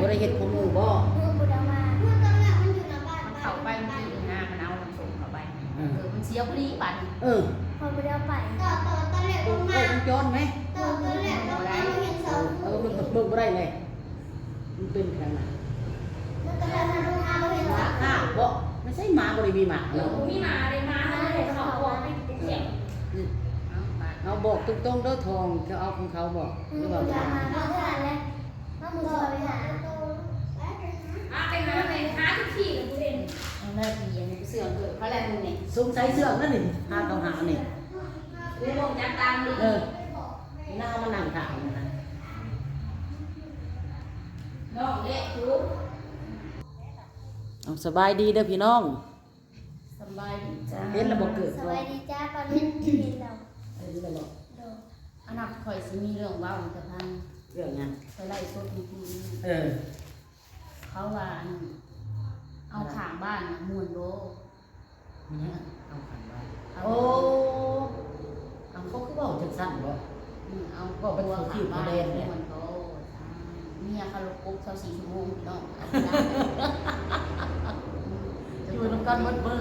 บ่ได้เฮ็ดของหมู่บ่เมื่อบุดามาเมื่อตอนแรกมันอยู่หน้าบ้านมันเข้าไปมันคือหน้ามันเอาน้ำส้มเข้าไปอืเอมอมันเสียวพอดีปั่นเออพอบุดาไปต่อต่อตอนแรกโอ้ลงโหมามันจอนไหมต่อตอนแรกลงมาเราเห็นเอเสาอเออมันเบิ่งบ่ได้เลยมันเป็นขนาดนั้นเมื่อตอนแรกเราลงมาเราเห็นหมาเสาข้าวบ่ไม่ใช่หมาบ่ได้มีหมาเออเนาะผมมีหมาเลยหมาเลยเขาบอกให้เป็นแข็งเอาไปเอาบอกตรงๆเด้อทองเขาเอาของเขาบอกหเมื่รืออบุว่าดามาเราผ่า สงสัยเสื้อนั่นนี่พาเขาหานี่กูลงจากตามดิเออหน้ามันนั่งถามนะน้องเด็กทุกเอาสบายดีเด้อพี่น้องสบายดีจ้าเห็นระบบเกิดสบ่วัสดีจ้าตอนนี้เห็นเราเออระบบโดดอันนั้นคอยสิมีเรื่องเว่ากับทางเรื่องหยังไปไล่สดทีทีเออ เขาว่าอันเอาขางบ้านน่ะมวนโล มันยังเอาขันไว้เอาโอ้เอาเขาคือเว้าจังซั่นบ่อืมเอาบอกเป็นตัวคนที่ขางบ้านประเด็นเนี่ยมวนโลอ่าเมียเขาลกปุ๊บเขาสี่ชั่วโมงพี่น้องเอาไปได้อยู่นำกันหมดเบิ่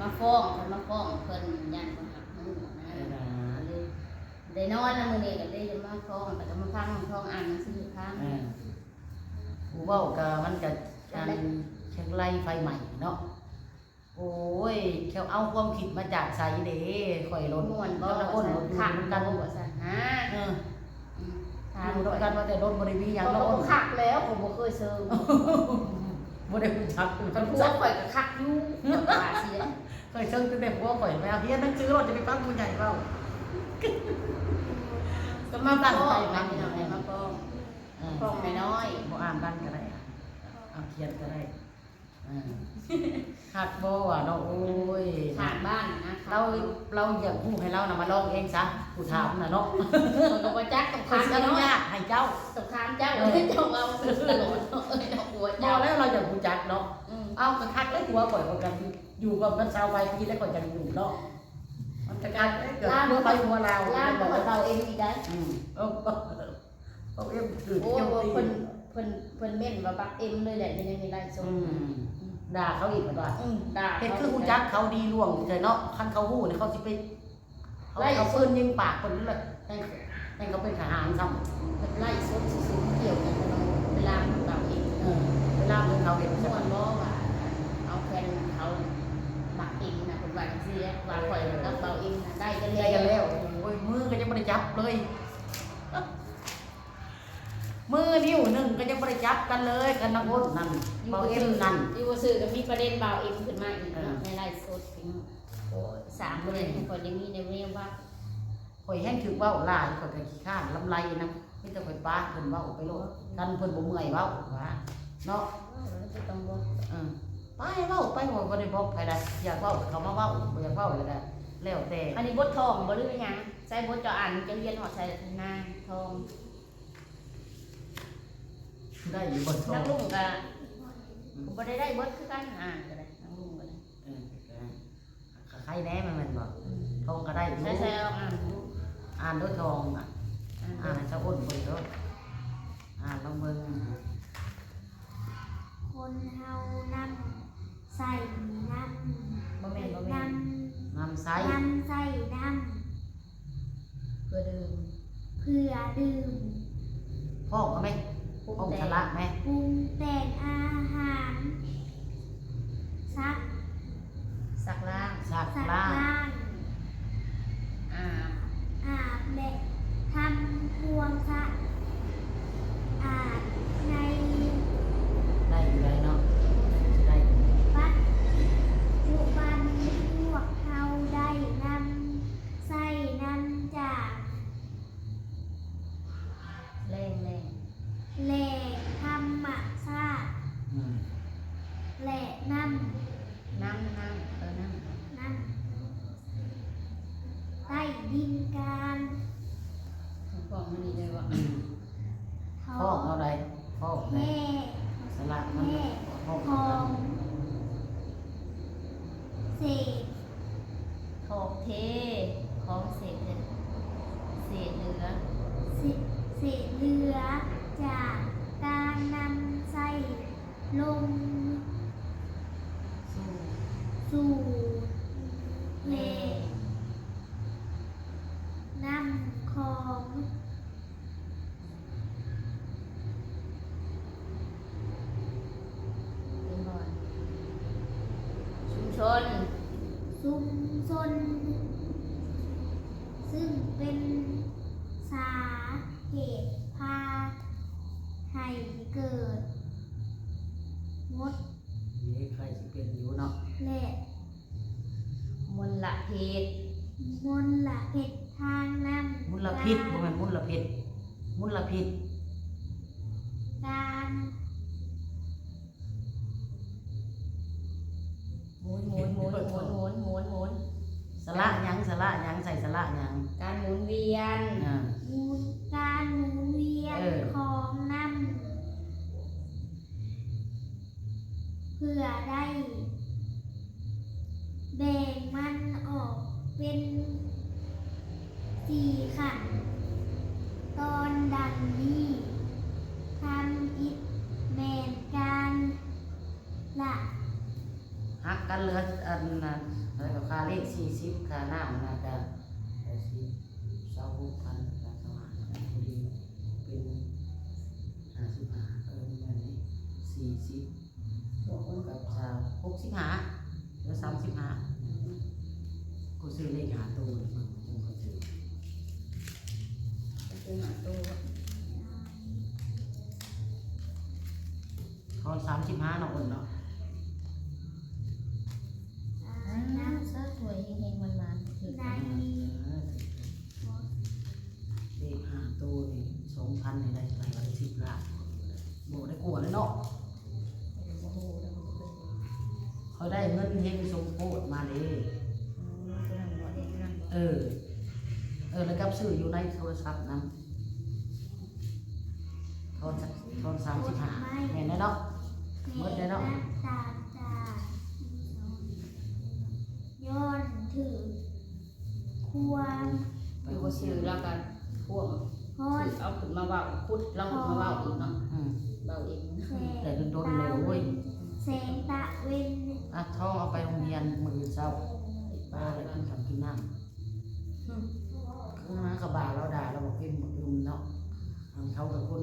มาฟ้องเพิ่นมาฟ้องเพิ่นยันคนหักมือนะเลยได้นอนแล้วมื้อนี้ก็ได้มาฟ้องแต่ก็มาฟังฟ้องอ่านหนังสือฟังเออผู้เว้าก็มันก็การเชียงไล่ไฟใหม่เนาะ โอ้ยเขาเอาความคิดมาจากไสเด้ข่อยรถม่วนบ่กำลังอ้นรถอยู่ขักนำกักันนบ่ซั่นฮะเอออืมอยู่นำกันว่าแต่รถบ่ได้มีหยังเขาเนาะก็อ้นคักแล้วผมบ่เคยเชิงบ่ได้รู้จักคันพวกข่อยก็คักอยู่ว่าสิเด้เคยเชิญตั้งแต่ผัวข่อยไปเอาเฮียนหนังสือเราจะไปฟังผู้ใหญ่เว้าก็มาตั้งใจมาพี่น้องให้มาฟ้องเออฟ้องน้อยบ่อ่านบ้านก็ได้อะเอาเขียนก็ได้เออ หักบ่ว่าเนาะโอ้ยๆทางบ้านนะเราเราอยากพูดให้เรานะมาลองเองซะผู้ถามน่ะเนาะคนก็บ่จักต้องคือถามอเจ้านุเนาะญาตให้เจ้าต้องถามเจ้าเอ้ยเจ้าเอาตลอดเนาะเอ้ยดอกบัวบอเจ้ากแล้วเราอยากรู้จักเนาะอืมเอากระคักแล้วหัวปล่อยกกันอยู่กับกันชาวไปพี่แล้วก็จะอยู่เนาะมันจะกันเกิดเมื่อไปหัวเราลาวบ่เบาเองอีกได้อืมเออเอาเอ็มตื่นโอ้เที่ยวบ่ตีเพิ่นเพิ่นเพิ่นเม่นว่าบักเอ็มเลยแหละในในไลฟ์สดอืม ด่าเขาอีกว่าอืมด่าเห็นคือหูจักเขาดีล่วงใจเนาะคันเขาหูเนี่ยเขาสิไปเขาเอาปืนยิงปากคนนี้เลยให้ให้เขาเป็นทหารซ้ำเพิ่นไล่สดซื่อๆเกี่ยวกันกับเวลาเพิ่นเบาเองเออเวลาเพิ่นเขาเห็นม่ใช่วไหมนบ่ว่าเอาแฟนเขาบักเองน่ะเพิ่นว่าจังซี่แหละว่าข่อยกับเบาเองน่ะได้กันใจแล้วกันแล้วโอ้ยมือก็ยังไม่ได้จับเลย มือนิ้วหนึ่งก็ยังไม่ได้จับกันเลยกันนักอ้นนั่นเบาเอ็มนั่นอยู่ซื่อก็มีประเด็นเบาเองขึ้นมาอีกเออเนาะในไลฟ์สดพี่น้องโอ้ยสามประเด็นข่อยยังมีในเรื่องว่าข่อยแห้งถือเบ้าหลายข่อยก็ขี้ข้านลำไรนะไม่ต้องข่อยป้าเพิ่นเบ้าไปโลดกันเพิ่นบ่เมื่อยเบ้าว่าเนาะเราจะต้องบอกเออไปเบ้าไปหัวบ่ได้บอกใครได้อยากเบ้าก็เขามาเบ้าบ่อยากเบ้าก็ได้แล้วแต่อันนี้บททองบ่หรือยังใส่บทเจะอ่านจะเรียนหอดใส่หน้าทอง ได้อยู่บนท้อนังกลุงก็ผมบ่ได้ได้บทคือกันอ่านก็ได้นักลุงก็ได้เออก็ใครแน่มันแม่นบ่ทองก็ได้อยู่ใส่ใส่เอาอ่านดูอ่านด้วยทองอะอ่านอ่านให้ชาวอ้นเบิ่งเด้ออ่านลองเบิ่งคนเฮานำใส่น้ำบ่แม่นบ่นแม่นน้ำใสำนำใส่น้เพื่อดื่มำเพื่อดื่มพ่อก็ไหม ปรุงพ่อแต่ชะละไหมปรุงแต่งอาหารซักสักล้างสักซักล้างล้างอาบอาบและทำความสะอาดใน ได้อยู่ได้เนาะได้อยู่ ปัจจุบันพวกเขาได้นำใส่น้ำจาก แรงแรง แหล่งธรรมชาติ อืม และน้ น้ำน้ำเออน้ำำน้ำใต้ดินการ ผมบอกมันนี่ เลยว่าอืมทพ่อองเอาได้พ่อได้แม่สละมันแม่พ่อทองเศษถอกเทของเศษเนี่ยเศษเหลือเศษเศษเหลือจากการน ลง สู้ สู่เพลงนำของ เป็นบ่อนชุมชน ซุมซนซึ่งเป็นสาเหตุพาให้เกิดมด นี่ใครสิเป็นอยู่เนาะ และ มลพิษ มลพิษทางน้ำ มุลพิษบ่แม่นมุลพิษมุลพิษ การ หมุนหมุนหมุนหมุนหมุนหมุนหมุน สละหยังสละหยังใส่สละหยัง การหมุ นเวียนอ่าหมูลการหมุนเวียนเออ ของน้ำเพื่อได้ แบ่งมันออกเป็นสี่ขันตอนดังนี้ทำอิดแมนการละหักกันเหลืออันนั้นแล้วก็ค่าเลข40ค่าน้ำน่า จะ80 26,000ค่าสมาพอดีเป็น55เออแม่นนี่สิบอกคนกับชาวหกสิบห้าแล้วสามสิบห้ากูซื้อเลขหาตัวมึงมึงก็ซื้อ เงินเฮงสมโพธมาเลยอืมตัวนั้นบ่ได้ตัวนั้นบ่เออ เออ แล้วกับซื้ออยู่ในโทรศัพท์นั้นทอนสักทอนสามสิบห้าเห็นไหมเนาะหมดแล้วเนาะแม่ตาตาย้อนถือควรอยู่บ่ซื้อแล้วก็พวกพอดเอาขึ้นมาเว้าคุดเราขึ้นมาเว้าอีกเนาะอืมเว้าเองแสงแต่โดนๆเลยเว้ยแสงตะเวน อะท้องเอาไปโรงเรียนมือเช้าติดป้าปากอะไรแล้วกินทำกินน้ำข้างหน้ากระบาเราด่าเราบอกเป็นหมดลุมเนาะอันเขากับคน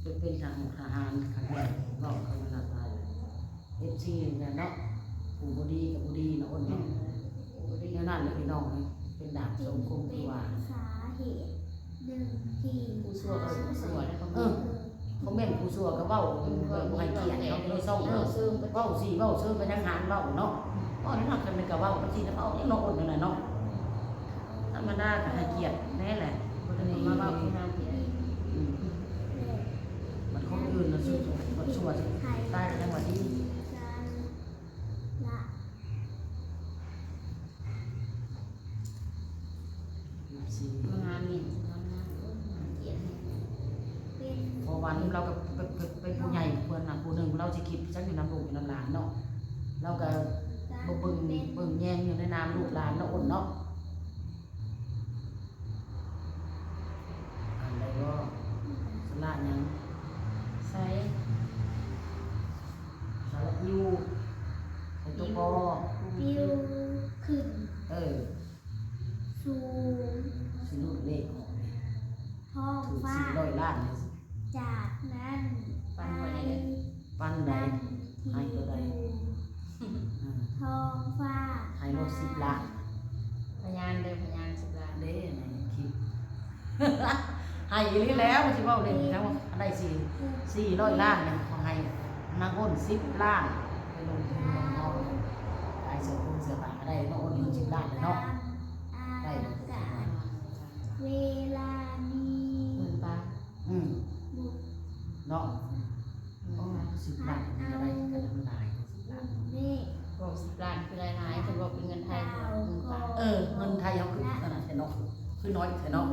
เป็นเป็นทางทหารขันแดงเนาะเขามาหน้าตายเอฟซีเนี่ยเนาะผู้บดีกับบุดีเนาะคนเนาะเนี่ยนั่นเลยพี่น้องเลยเป็นดาบจึสงมคมเป็ที่นว่าสาเหตุหนึ่งที่ผู้ชั่วก็ผู้ชั่วแล้วก็เออ เขาแม่นผู้สัวก็เบ้าแบบบ่ให้เกียรติเขาเลยส่งเอเอออซึ่งไปเบ้าสี่เบ้าเชื่อไปยังหารเบ้าเนาะเพราะนั่นเราเป็นกับเบ้าบางทีแล้วเบ้ายังนอนอยู่น่ะเนาะธรรมดาก็ให้เกียรติแน่แหละบ่ได้มามาเว้าเบ้าที่น้ำเพียงอืมและมันคนอื่นน่ะสู้มันสู้สิไทยตายกันจังหวัดที่การละสี่ มาหาหมิ่นมาหาเกลียด เป็น พอวัน เราก็เป็นผู้ใหญ่เพิ่นน่ะผู้หนึงเราสิคิดจังอยู่น้ำลูกอยู่น้ำหลานเนาะเราก็การบ่เบิ่งเป็นเบิ่งแยงอยู่ในน้ำลูกหลานเนาะอดเนาะอันใดก็สละหยังใส่สละยูใส่ตัวปอปิวขึ้นเออสูงสิรูดเลขออกนี่ท้องถูกฟ้าสี่ร้อยล้านนี่ จากนั้นไปปันใดดันให้ที่ตัวใดอืมท้องฟ้าให้รถสิบล้านพยานเด้อพยานสิบล้านเด้ในคลิปให้อีหลีแล้วมันสิเว้าเล่นจังว่าได้สี่สี่ร้อยล้านเนี่ยเขาให้นางอ้นสิบล้านไปลงทุนลงทองขายเสื้อผ้าเสื้อผ้าก็ได้นางอ้นเงินสิบล้านเลยเนาะได้อากาศเวลานี้ อนเนาะ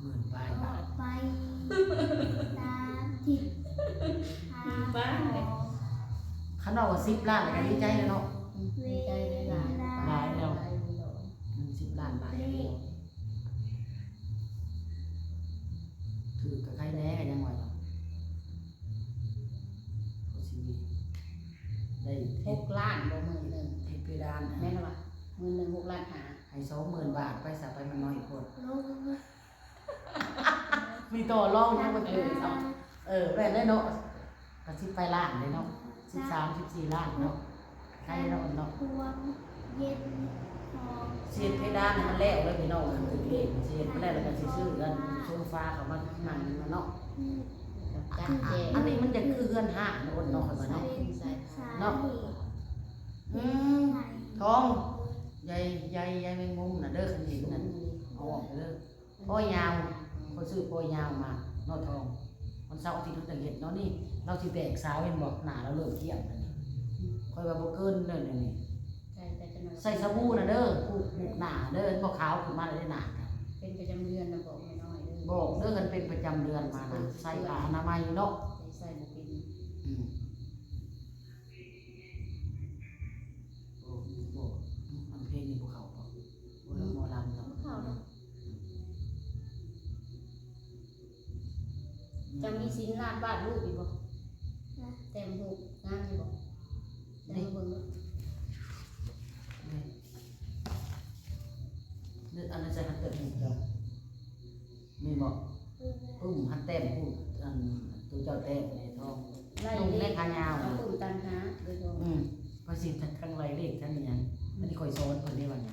หมื่นบาทไปตามทิศทางขอข้างนอกก็สิบล้านเลยวก็ดีใจแล้วเนาะลายแล้วอืมสิบล้านบาทถือกับใครแน่ยังไงเนาะหกล้านบ่มือหนึ่งเทปพดานแม่นบ่มือหนึ่งหกล้านหา ให้สองหมื่นบาทไปสับไปมันน้อยโพดลงมีต่อรองนะมันเออเอาเออแม่ได้เนาะกระสิบไปล้านเลยเนาะสิบสามสิบสี่ล้านเนาะใครเนาะเนาะพวงเย็นหอมเสียดเพดานเนี่ยมันแล้วเลยพี่น้องมันถึงเลขเสียดไปแล้วแล้วก็สิซื้อกันโซฟาเขามานั่งมาเนาะจัดแจงอันนี้มันจะคือเฮือนห้างโน่นเนาะข่อยว่าเนาะเป็นสาเหตุอืมทอง ใหญ่ใหญ่ใหญ่แมงมุมน่ะเด้อคันเห็นนั่นเอาออกไปเด้อพ่อยาวเขาซื้อพ่อยาวมาเนาะทองมันเสาร์อาทิตย์เราจะเห็นเนาะนี่ เราสิแตกสาวเป็นบอกหนาเราเริ่มเที่ยงแล้วนี่ค่อยว่าบ่เกินเด้อนี่นี่ใช่แต่จะมาใส่สบู่น่ะเด้อผูกบุกหนาเด้อบ่ขาวขึ้นมาได้หนาค่ะเป็นประจำเดือนนะบอกไม่น้อยเด้อบอกเด้อกันเป็นประจำเดือนมานะใส่ผ้าอนามัยเนาะใส่บ่เป็น จะมีสินลาดบ้านลูกอีกบ่แต่งหูงานอยู่บ่แต่งเบิ่งนี่นี่อันนั้นใส่หันเต็มหูเจ้ามีบ่ปึ้มหันเต็มหูอันตัวเจ้าเต็มในท้องไล่ลงเลในขขายาวเอาตุ่มตันหาโดยตรงอืมภาษีทั้งไรเลขทั้งนี้อันอันนี้คอยสอนคนนี้วันนี้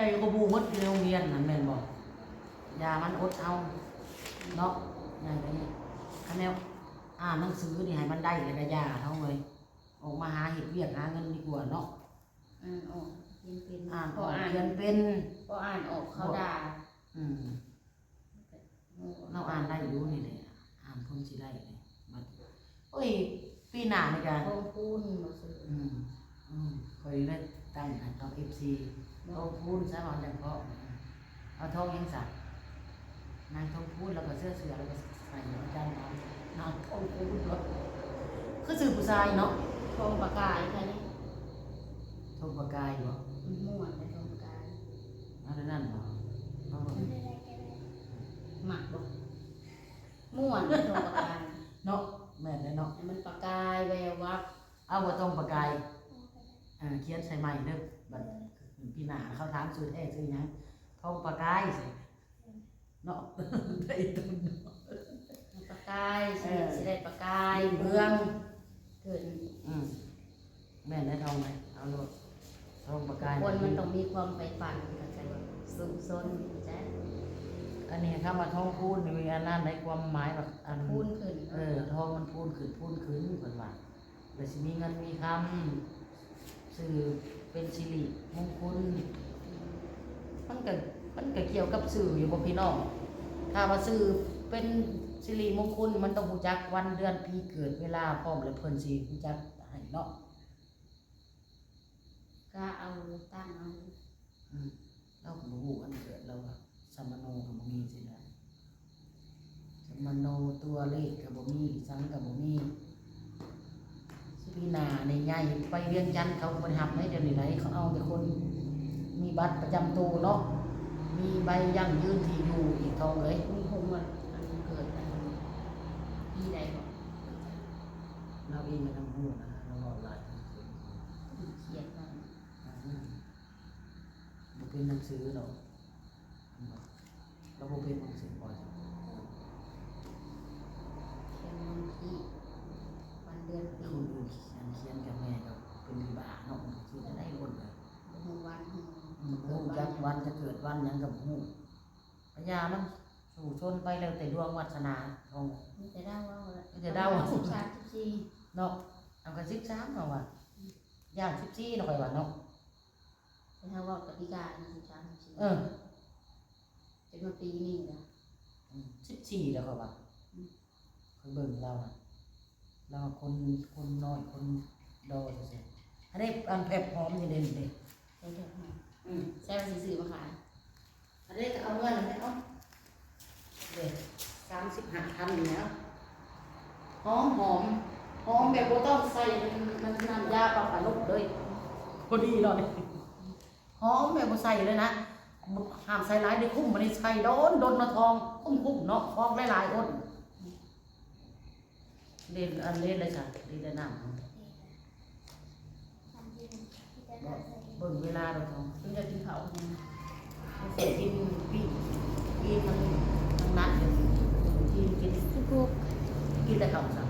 ก่ก็บูมดอยู่ในโรงเรียนนั่นแม่นบ่ยามันอดเอาเนาะอย่างนี้คันแนวอ่านหนังสือนี่ให้มันได้เลยก็ยาเท่าเลยออกมาหาเฮ็ดเวียกหาเงินดีกว่าเนาะอ่านออกเขียนเป็นอ่านพอออกอ่านเขียนเป็นพออ่านออกเขาด่าอืมเราอ่านได้อยู่นี่แหละอ่านพ้นสิได้เลยบัดโอ้ยปีหน้านี่ก็ทองพูนบ่ซื้ออืมอืมคอยได้ตั้งให้เขา FC ทองพูนซะหน่อยจังเพาะเอาทองยังสักนางทองพูนแล้วก็เสื้อเสือแล้วก็ใส่หัวใจนางนางทองพูนรถคือสื่อผู้ชายเนาะทองประกายแค่นี้ทองประกายบ่มันม่วนในทองประกายเอาแต่นั่นบ่เอหมักบ่ม่วนในทองประกายเนาะแม่นเลยเนาะมันประกายแวววับเอาบ่ต้องประกายเออเขียนใส่ใหม่เด้อบัด พี่หน้าเขาถามชื่อแท้ชื่อหยังทองประกายสิเนาะได้ตุนเนาะประกายสิเออสิได้ประกายเมืองเกิดอืมแม่นได้ทองไหมเอาโลดทองประกายคนมันต้องมีความใฝ่ฝันเข้าใจบ่สูงซนจ้ะอันนี้คำว่าทองพูนนี่มีอันนั้นในความหมายแบบอัน พูนขึ้นเออทองมันพูนขึ้นพูนขึ้นเพิ่นว่าแล้วสิมีเงินมีคำสื่อ เป็นสิริมงคลมันก็มันก็เกี่ยวกับสื่ออยู่บ่พี่น้องถ้าว่าสื่อเป็นสิริมงคลมันต้องรู้จักวันเดือนปีเกิดเวลาพร้อมแล้วเพิ่นสิรู้จักให้เนาะก็เอาตั้งเอาอืมเราก็บ่ฮู้อันเกิดเราอะสัมมโนก็บ่มีสินะสัมมโนตัวเลขก็บ่มีสังก็บ่มี ปีหนาในใหญ่ไปเรียนจันทน์เขาบริหารให้เดี๋ยวนี้ไหนเขาเอาแต่คน มีบัตรประจำตัวเนาะมีใบยั่งยืนที่อยู่อีกทองเลยมีคงว่าอันเกิดอันปีใดบ่เราเองไม่ต้องพูดนะเราออนไลน์เขียนว่ามันเป็นหนังสือเราเราบ่เป็นหนังสือพอจ้ะ เกิดวันหยังกับหูพญามันสู่ชนไปแล้วแต่ดวงวัฒนาของมีแต่ดาวว่าละมีแต่ดาวว่าสิบสามสิบสี่เนาะเอากันสิบสามเนาะว่าย่างสิบสี่เนาะค่อยว่าเนาะแต่ถ้าว่ากับพิการสิบสามสิบสี่เออจะมาปีนี้ละสิบสี่แล้วค่อยว่าค่อยเบิ่งเราน่ะเราคนคนน้อยคนดอจังซี่อันนี้อันแผบหอมนี่เด่นเด้ใช่เถอะอืมใช่ว่าสิซื้อมาขายอันนี้ก็เอาเงินอันนี้เอาเด็ดสามสิบห้าพันอยู่แล้วหอมหอมหอมแบบบ่ต้องใส่มันน้ำยาปลาปลาลูกเลยพอดีเลยหอมแบบบ่ใส่เลยนะห้ามใส่หลายได้คุ้มมันนี่ใส่โดนโดนมาทองคุ้มคุ้มเนาะฟองหลายๆอ้นเล่นอันเล่นเลยจ้ะเล่นได้น้ำ ทำดินที่จะบ่ทำใส่ดินเบิ่งเวลาเราทองเพิ่งจะกินเขาเนี่ยเสร็จกินปีกินมันทั้งนัดเลยกินกินสิบหกกินแต่ข้าวสับกิ